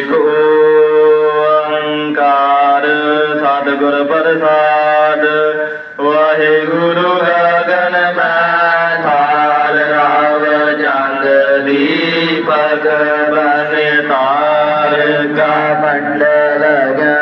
ਇਕ ਓੰਕਾਰ ਸਤਿਗੁਰ ਪ੍ਰਸਾਦ। ਵਾਹਿਗੁਰੂ ਗਗਨ ਮੈਂ ਥਾਲ ਰਾਵ ਚੰਦ ਦੀਪਕ ਬਨ ਤਾਰ ਕਾ ਮੰਡਲ ਗਨਕ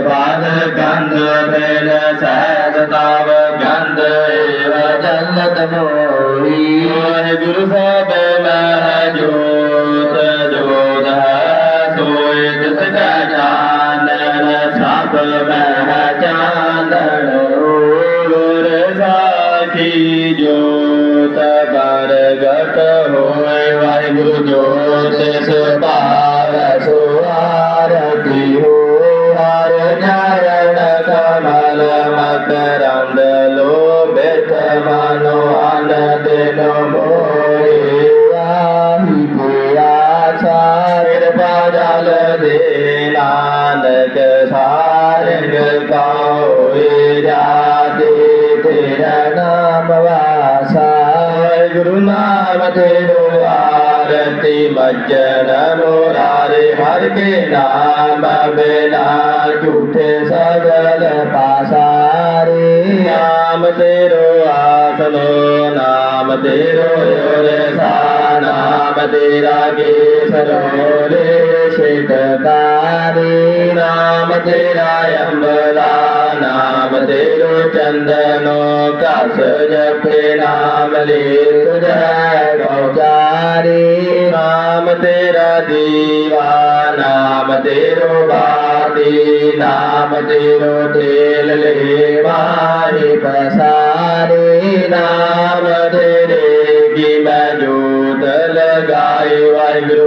ਬਾਦ ਪਾਦ ਗੰਧ ਬਿਨ ਸਹਿਜ ਤਵ ਗੰਧ ਏਵ ਜਲਤ ਮੋਹੀ। ਵਾਹਿਗੁਰੂ ਸਾਹਿਬ ਮਹਿ ਜੋਤ ਜੋਤ ਹੈ ਸੋਇ ਤਿਸ ਕਾ ਚਾਨਣ, ਸਭ ਮਹਿ ਚਾਨਣ। ਗੁਰ ਸਾਖੀ ਜੋਤ ਪ੍ਰਗਟ ਹੋਏ, ਵਾਹਿਗੁਰੂ ਜੋਤ ਤਿਸ तेरा नाम वासाय गुरु नाम तेरो आरती मज्जन मोरारे हर के नाम बिना झूठे सजल पासारे नाम तेरो आसनो नाम तेरो योर सा तेरा गे सरोरे शेखकारी नाम तेरा अम्बला नाम तेरो चंदनो का सजपे नाम ले गौचारी नाम तेरा दीवा नाम तेरो बाती नाम तेरो तेल ले मारी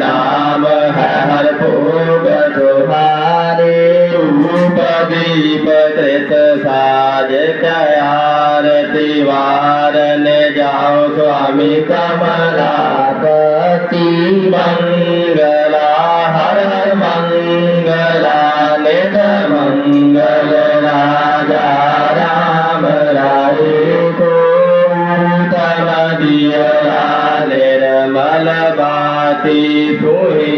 না पति तू ही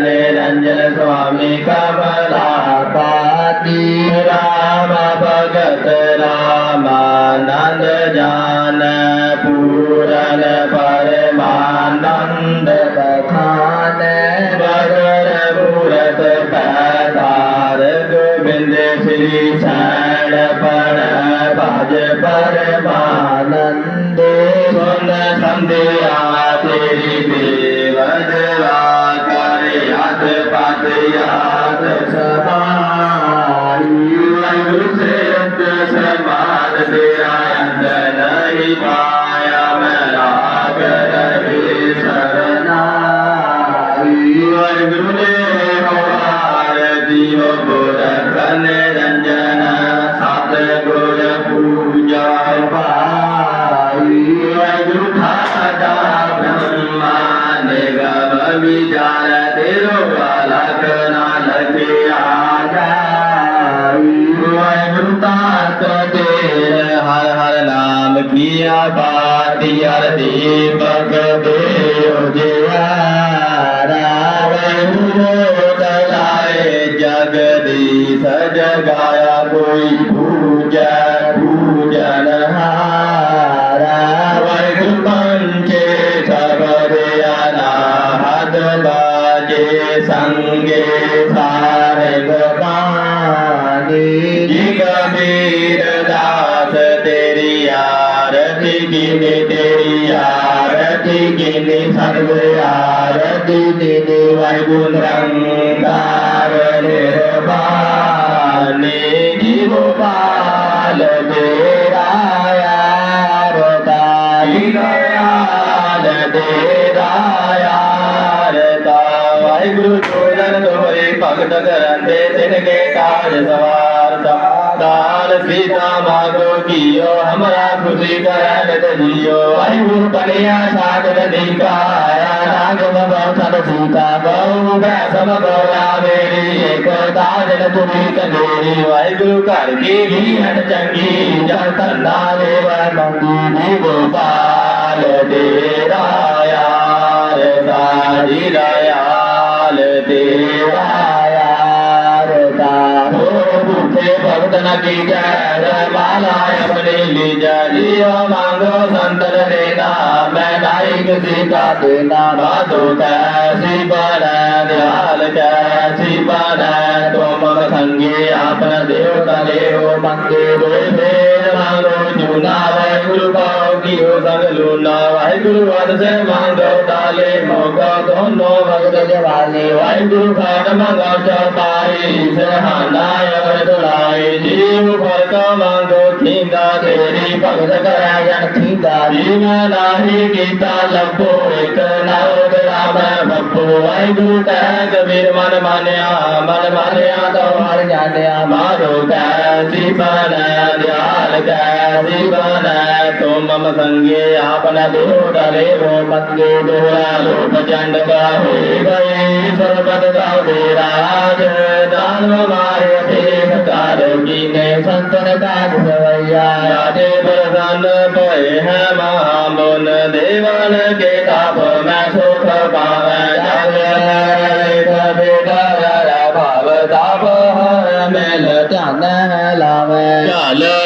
निरंजन स्वामी कमला पाती राम भगत रामानंद जान पूरन परमानंद कथान भगन मूरत पैदार गोविंद श्री शरण पर भज परमानंद सुन संध्या तेरी कर दे विचार तेरो बालक नाल के आमृतांत तेर, हर हर नाम किया पाती हर दीपक देव जया जगदीश जगाया कोई पूजा। दिनी वैगुण निर्वाणी गोपाल मेरा यार दाई भरी मेरा यार दा। वैगुरु चोदन दोई भगत करंदे तिनके काज सवा दान सीता मागो कियो, हमरा खुशी करन दियो। आई वो बनिया साग नदिका आया नाग बबल सब सीता। बहु सब बोला मेरी एक ताजन तुम्ही कनेरी वाई गुरु कर के भी हट चंगी, जल तन्ना देवर मंगी। दी गोपाल तेरा यार, सारी दयाल तेरा। टीचर बालाय अपने लीजरियो मांगो संत देना मैं नाइक सीता देना भादो कैसी पर दयाल कैसी पर तुम संगे आपन देवता देव मंगे देवे मांगो चुनाव गुरु ਦੋਏ ਫੇਰ ਮੰਗੋ ਜੁਨਾ ਵਾਹਿਗੁਰੂ ਪਾਉ ਕੀਓ ਸੰਗ ਲੂਨਾ ਵਾਹਿਗੁਰੂ ਅਦ ਸੇ ਮੰਗੋ ਤਾਲੇ ਮੋਗਾ ਦੋਨੋ ਭਗਤ ਜਵਾਲੇ ਵਾਹਿਗੁਰੂ ਖਾਨ ਮੰਗੋ ਚਪਾਈ ਸਹਾਨਾ ਅਵਰ ਦੁਲਾਈ ਜੀਵ ਫਰਕ ਮੰਗੋ ਥੀਂਦਾ ਤੇਰੀ ਭਗਤ ਕਰੈ ਜਨ ਥੀਂਦਾ ਜੀਵ ਨਾਹੀ ਕੀਤਾ ਲੱਭੋ ਇਕ ਨਾਉ ਰਾਮ ਬੱਪੂ ਵਾਹਿਗੁਰੂ ਕਹਿ ਕਬੀਰ ਮਨ ਮਾਨਿਆ ਮਨ ਮਾਨਿਆ ਤੋ ਹਰ ਜਾਣਿਆ ਮਾਰੋ ਕਹਿ ਸੀ ਬਨੈ ਦਿਆਲ ਕਹਿ ਸੀ मम संगे आपन दोरे वो मंगे दोरा लोप चंड बाहे गए सर्वत राज मारे देव ने संतन काज सवैया राजे प्रसन्न भय है महामुन देवन के ताप मैं सुख पावे भाव ताप हर मेल चंद लावे चल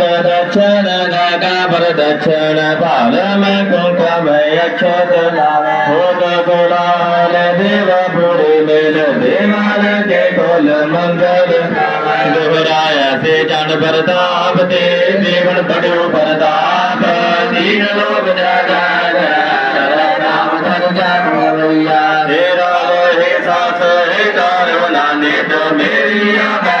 दक्षिण नगा पर दक्षिण पाल में कुंकम अक्षत भूत गुलाल देव पुरी मेल देवाल के कुल मंगल दुहराय से जन प्रताप दे देवन पड़ो प्रताप दीन लोक जागा राम धन जागो हे राम हे सास हे कारो लाने तो मेरी आगा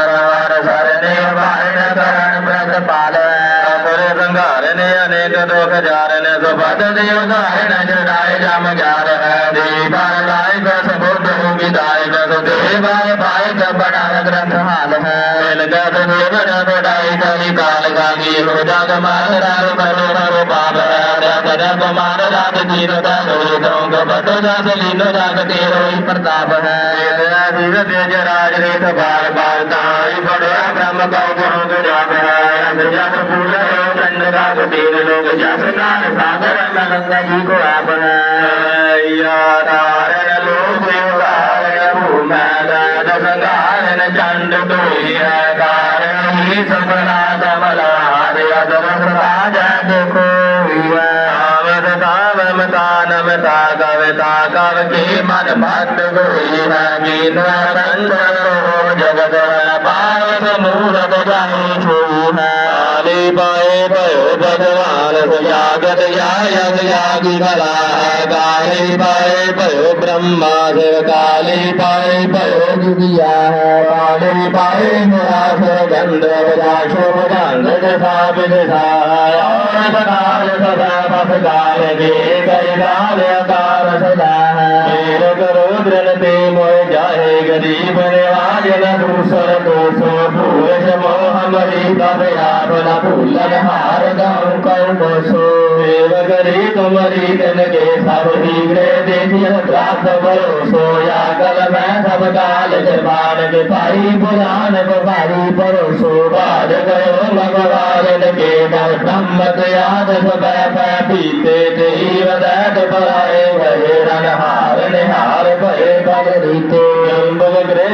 अने अने तो खजार न सुपद देव धारण जटाय जाम ज्ञान दीपाल लाय सबुद्ध उगिताय सुदेवाय पाय कपटाल ग्रंथ हाल है काल काली हो जाग मार राम करो पाप है मार राग तीर दादोई दोंग लीनो जाग तेरोई प्रताप है धीरज जराज रेत बार बार तीर लोग जग नार सागर गंगा जी आप लोग भूमि चंड तो ही है कारण ही सपना कमला हरे अदर राजा देखो नमता नमता कविता कव की मन भक्त गोई हमी जगत पावन मूर्त जाई छू है पाले पाए पयो भगवान सुजागत जायत यागी भला गाले पाए पयो ब्रह्मा शिव काले पाए भयो दुनिया पाले पाए मुरास गंध बजाश बजान जसा बिजसा और सदाल सदा बस गाल के कई गाल अकार सदा मेर करो द्रल मोय जाए गरीब निवाजन दूसर को सो गरीब यारो हार गाँव के सब हीरे देखिए त्रास भरोसो कल मैं सब काल जबान के पारी पुरान पारी परोसो बाज गयो भगवान के डर सम्मत याद सब पीते जीव दैत पराए गए रणहार निहार भय भगरीते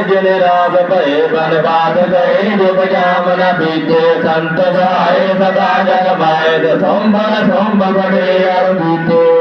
जिन राग पे भय बनवाद गए जिन न बीते संत जाए सदा जग भाए संभव संभव बड़े अर बीते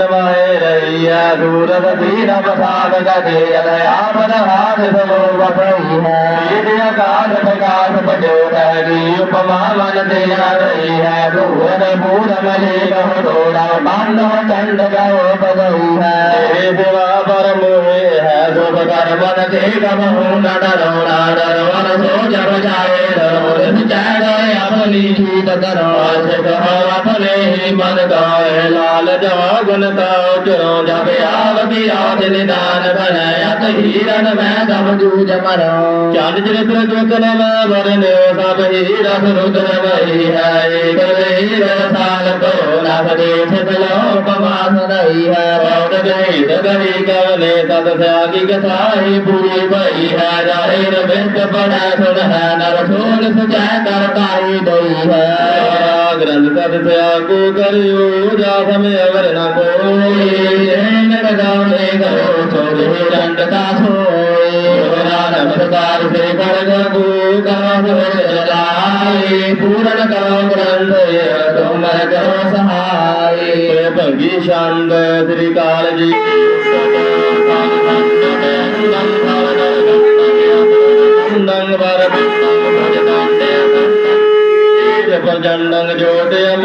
जमाए रैया दूर बदीना बसाद गदे अदयापन हाथ सलो बसई है ईद अकाश प्रकाश बजो रहरी उपमा मन तेरा रही है भूवन भूर मले कहो डोरा बांधो चंड गहो बदई है सेवा पर है शुभ कर मन के कबहू न डरोरा डरवन सो जब जाए डरोर जय अपनी चीत करो अपने ही मन गाए लाल जवा गुन ਮਨ ਗਾਏ ਲਾਲ ਜਵਾ ਗੁਣ ਤਾ ਚਰੋ ਜਬ ਆਵ ਬਿਆਦ ਨਿਦਾਨ ਬਣੈ ਅਤ ਹੀਰਨ ਮੈਂ ਦਮ ਜੂਜ ਮਰੋ ਚੰਦ ਚਰਿਤ੍ਰ ਜੋਤਨ ਮੈਂ ਵਰਨ ਸਭ ਹੀ ਰਸ ਰੁਦਰ ਵਈ ਹੈ ਏਕ ਹੀਰ ਸਾਲ ਕੋ ਨਭ ਦੇ ਸਿਤਲੋ ਪਵਾਸ ਰਹੀ ਹੈ ਰੌਦ ਗਈ ਦਗਰੀ ਕਵਨੇ ਤਦ ਸਿਆਗੀ ਕਥਾ ਹੀ ਪੂਰੀ ਭਈ ਹੈ ਜਾਹਿਰ ਬਿੰਦ ਬੜਾ ਸੁਣ ਹੈ ਨਰ ਸੋਲ ਸੁਜੈ ਕਰ ਕਾਈ ਦਈ ਹੈ ਗ੍ਰੰਥ ਤਦ ਸਿਆਗੂ ਕਰਿਓ ਜਾ ਸਮਿ ਅਵਰ ਨ ਕੋਈ पूरण करो ग्रंथ तुम करो सहाय भगी शांत श्री काल जी चण्डं गेल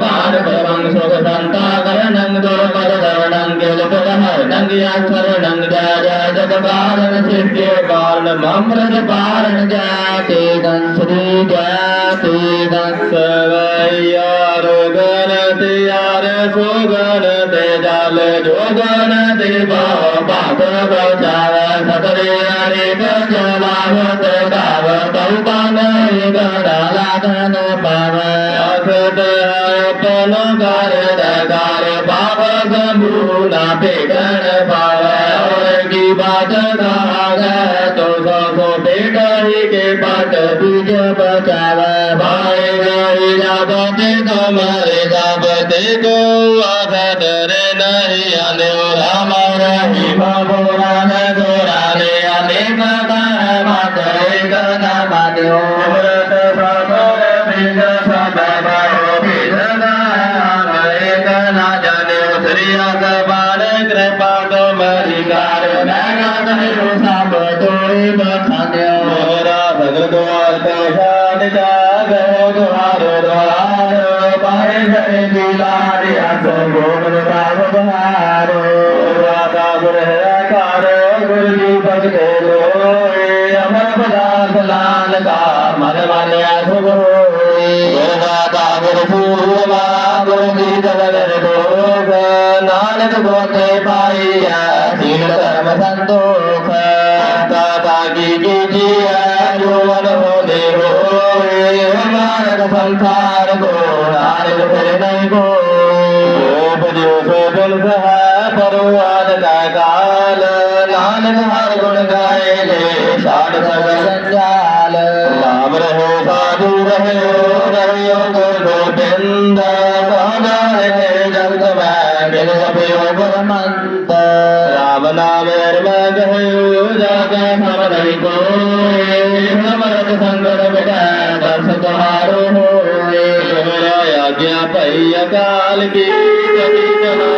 पारपरमं हर नंग किलपदहरणं याक्षरणं जय जय जगपालन सिद्धे कालममृतपालन जयते श्री जयते दत्सवय्यारोगणते यारसुगणते जाल जोगणते बचाव सतरे हरे गजलावत गावतौ पानय गणालाधन पावे अखट पल कर दगार पाव समूला और की बात के पाट बीज बचावे भाई गई जाबते तुम्हारे जाबते को अखट रे नहीं ही बाबू ਰਾਤਾ ਗੁਰ ਹੈ ਕਾਰ ਗੁਰ ਜੀ ਭਗਤੇ ਲੋਏ ਅਮਰ ਪਦਾਰਥ ਲਾਲ ਕਾ ਮਨ ਮਾਨਿਆ ਸੁਭ ਹੋਏ ਗੁਰ ਰਾਤਾ ਗੁਰ ਸੂਰਮਾ ਗੁਰ ਜੀ ਜਗਤ ਦੋਖ ਨਾਨਕ ਗੋਤੇ ਪਾਈਆ ਸੀਲ ਧਰਮ ਸੰਤੋਖ ਦਾਤਾ ਕੀ ਕੀ ਜੀਐ ਜੋ ਮਨ ਹੋਦੇ ਹੋਏ ਮਾਰਗ ਸੰਸਾਰ ਕੋ ਨਾਨਕ ਫਿਰ ਨਹੀਂ ਕੋ ਬਜੋ ਸੋ ਬਿਨ ਸਹਿ फरुआद काल नानक हर गुण गाए ले साठ सब संजाल। नाम रहे, साधु रहे रहे गोविंद। जगत में मिल अभियोग मंत राम नाम में गहे जाके हम रही को समरत संगत बिटा दर्श तुम्हारो होए। तुम्हारा आज्ञा पैया अकाल की, कभी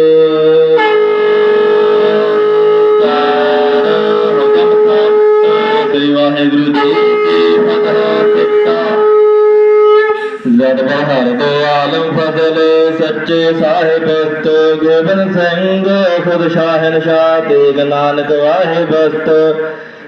ਸੱਚੇ ਸਾਹਿਬ ਬਸਤ ਗੋਬਿੰਦ ਸਿੰਘ ਖੁਦ ਸ਼ਾਹਨ ਸ਼ਾਹ ਤੇਗ ਨਾਨਕ ਵਾਹਿ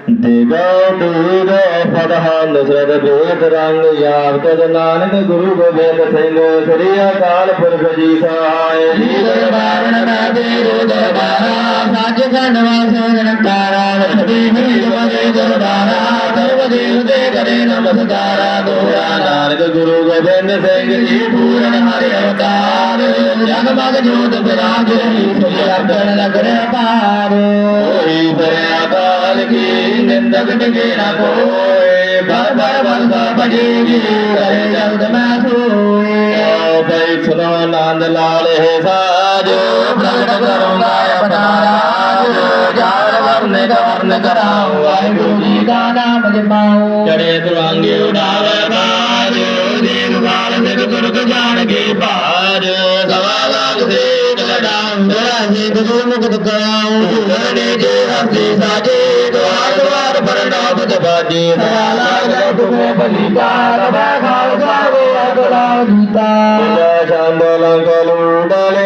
देगा देगा फरहान नजर भेद रंग याद कर नानक गुरु गोबिंद सिंह श्री अकाल पुरख जी सहाय जी दरबार नादे रो दरबारा साच खंडवा सजन तारा लखदी मेरे मरे दरबारा सर्वदेव दे करे नमस्कारा दोरा नानक गुरु गोबिंद सिंह जी पूर्ण हरि अवतार जग मग जोत विराजे श्री अर्पण नगर पार ओई पर अकाल की ਨਿੰਦ ਬਿਟਕੇ ਨਾ ਕੋਏ ਬਰ ਬਰ ਬਰ ਬਟੇ ਜੀ ਰਹਿ ਜਲਦ ਮੈਂ ਸੋਏ ਬਈ ਸੁਣੋ ਆਨੰਦ ਲਾਲ ਹੈ ਸਾਜੋ ਪ੍ਰਗਟ ਕਰੂੰਗਾ ਆਪਣਾ ਰਾਜ ਜਾਨ ਵਰਨ ਗਵਰਨ ਕਰਾਉ ਵਾਹਿਗੁਰੂ ਜੀ ਦਾ ਨਾਮ ਜਪਾਉ ਚੜੇ ਦੁਆਂਗੇ ਉਡਾਵੇ ਬਾਜ ਦੇਵ ਬਾਲ ਸਿਰ ਤੁਰਕ ਜਾਣਗੇ ਬਾਜ ਸਵਾ ਲਾਗ ਦੇ đàn đó là gì tôi cũng muốn được cao tôi đi đi làm gì xa đi tôi hát tôi hát phải nó có thể bật đi ta là cái cũng nghe bật đi ta là bé khao khao với ai tôi làm gì ta tôi đã chẳng bao lần tôi luôn đã lên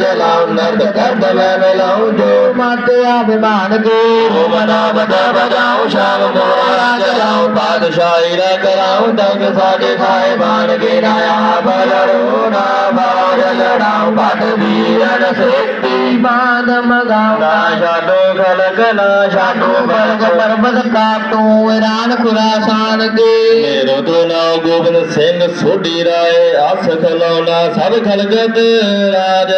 ਜਲਾਉ ਨਰਦ ਕਰਦ ਮੈਂ ਮਿਲਾਉ ਜੋ ਮਾਤੇ ਅਭਿਮਾਨ ਕੇ। ਉਹ ਮਨਾ ਬਦਾ ਬਜਾਉ ਸ਼ਾਮ ਮੋਰਾ ਜਲਾਉ ਬਾਦਸ਼ਾਹੀ ਰਾ ਕਰਾਉ ਦੰਗ ਸਾਡੇ ਖਾਏ ਬਾਣ ਕੇ। ਰਾਇਆ ਬਲੜੋ ਨਾ ਬਾਜ ਲੜਾਉ ਬਟ ਵੀਰਨ ਸੇਤੀ ਬਾਦ ਮਗਾਉ ਨਾ ਛਾਡੋ ਖਲਕ ਨਾ ਛਾਡੋ ਬਲਕ ਪਰਬਤ ਕਾਟੂ ਇਰਾਨ ਖੁਰਾਸਾਨ ਕੇ। ਮੇਰੋ ਤੋ ਨਾਮ ਗੋਬਿੰਦ ਸਿੰਘ ਸੋਢੀ ਰਾਏ ਅਸ ਖਲੋਣਾ ਸਭ ਖਲਗਤ ਰਾਜ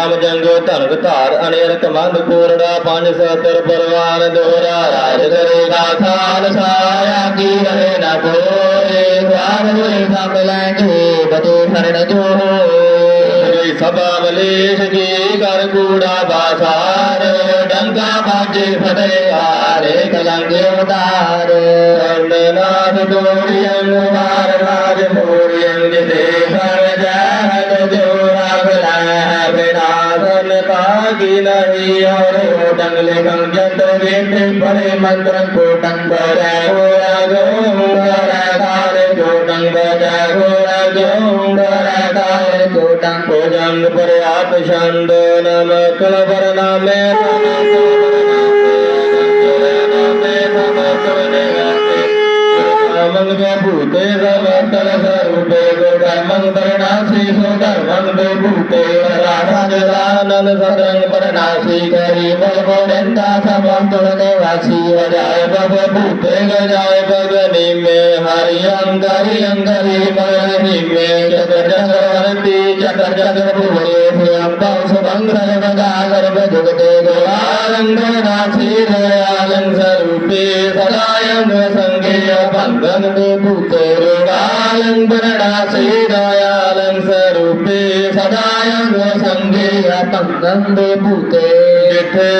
ਨਾਮ ਜੰਗੋ ਧਰਗ ਧਾਰ ਅਨੇਰਕ ਮੰਦ ਕੋਰੜਾ ਪੰਜ ਸਤਰ ਪਰਵਾਨ ਦੋਰਾ, ਰਾਜ ਕਰੇਗਾ ਖਾਲਸਾਇਆ ਕੀ ਰਹੇ ਨਾ ਕੋਰੇ ਵਾਰ ਹੋਏ ਸਭ ਲੈ ਕੇ ਬਤੋ ਹਰਨ ਜੋ सबावले सके कर कूड़ा बाज़ार डंगा बाजे फटे आरे कलंगे उतार। नाथ गोरियंग मार नाज मोरियंग देहर जहत जोरा फलाह विनाशन कागी नहीं, और हो डंगले गंगत वेट परे मंत्र को डंग बजाओ राजो राधार जो डंग बजाओ राजो भोजन पर आप शांत नम कल पर नामे रामन में भूते रमंतर स्वरूपे गुरमंतरनाशी सुधर्मन में भूते रामन रानन सदरंग परनाशी करी बलगोरंता समस्त निवासी जाय बब भूते गजाय बगनी में हरियं हरियं हरि मगनी में जगत जगवती जगत जगत अंबा भयं बंस गर्भ जगते बजुगते गोवानंद नाशी स्वरूपे सदायम संज्ञेय भंगम भूतोरुणालंबरणासेदायालं स्वरूपे सदायम संज्ञेय भंगम भूते थे